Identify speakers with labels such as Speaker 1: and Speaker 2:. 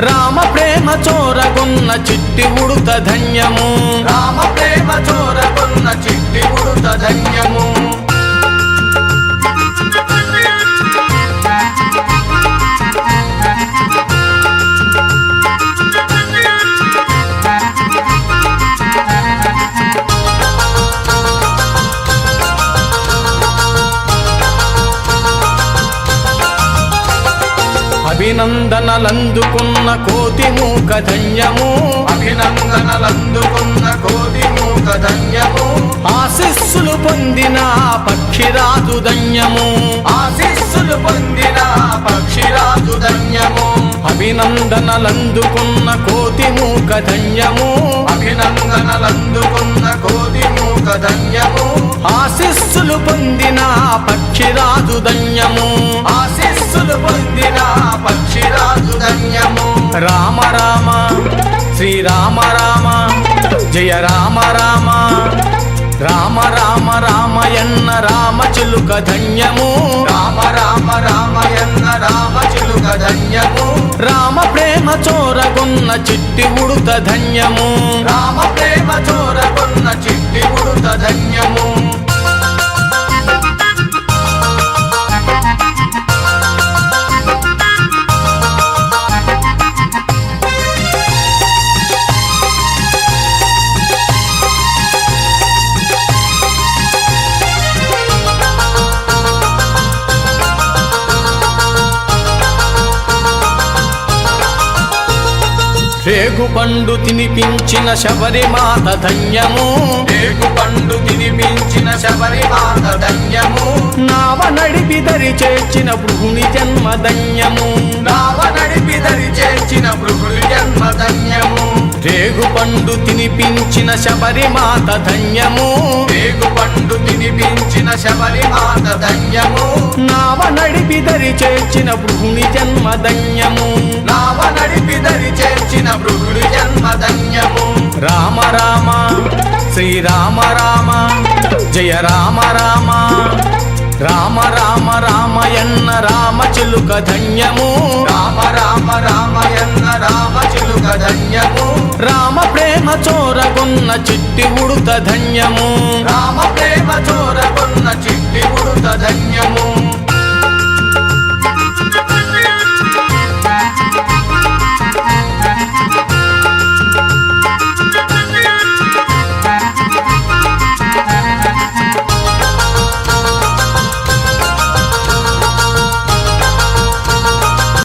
Speaker 1: రామ ప్రేమ చోరగొన్న చిట్టి ఉడుత ధన్యము.
Speaker 2: రామ ప్రేమ చోరగొన్న చిట్టి ఉడుత ధన్యము.
Speaker 1: అభినందనలందుకున్న కోతి మూక ధన్యము
Speaker 2: అభినందనలందుకున్న కోటి మూక ధన్యము
Speaker 1: ఆశిస్సులు పొందిన పక్షిరాజు ధన్యము.
Speaker 2: ఆశీస్సులు పొందిన పక్షిరాజు ధన్యము.
Speaker 1: అభినందనలందుకున్న కోతి మూక ధన్యము
Speaker 2: అభినందనలందుకున్న కోటి మూక ధన్యము
Speaker 1: ఆశిస్సులు పొందిన పక్షిరాజు ధన్యము.
Speaker 2: మనసులు పొందిన పక్షిరాజు ధన్యము.
Speaker 1: రామ రామ శ్రీరామ రామ జయ రామ రామ. రామ రామ రామయన్న రామ చిలుక ధన్యము.
Speaker 2: రామ రామ రామయన్న రామ చిలుక ధన్యము.
Speaker 1: రామ ప్రేమ చోరగొన్న చిట్టి ఉడుత ధన్యము.
Speaker 2: రామ ప్రేమ చోరగొన్న చిట్టి ఉడుత ధన్యము.
Speaker 1: రేగు పండు తినిపించిన శబరిమాత ధన్యము.
Speaker 2: రేగు పండు తినిపించిన శబరిమాత ధన్యము.
Speaker 1: నావ నడిపి దరి చేర్చిన భృగుని జన్మ ధన్యము.
Speaker 2: నావ నడిపి దరి చేర్చిన భృగుడి జన్మ ధన్యము.
Speaker 1: పండు తినిపించిన శబరిమాత ధన్యము.
Speaker 2: పండు తినిపించిన శబరిమాత ధన్యము.
Speaker 1: నావ నడిపి దరి చేర్చిన భృగుని జన్మ ధన్యము.
Speaker 2: నావ నడిపి దరి చేర్చిన భృగుడి జన్మ ధన్యము.
Speaker 1: రామ రామ శ్రీరామ రామ జయ రామ రామ. రామయన్న రామ చిలుక ధన్యము.
Speaker 2: రామ రామ రామయన్న రామ చిలుక ధన్యము.
Speaker 1: రామ ప్రేమ చోరగొన్న చిట్టి ఉడుత ధన్యము.
Speaker 2: రామ ప్రేమ చోరగొన్న చిట్టి ఉడుత ధన్యము.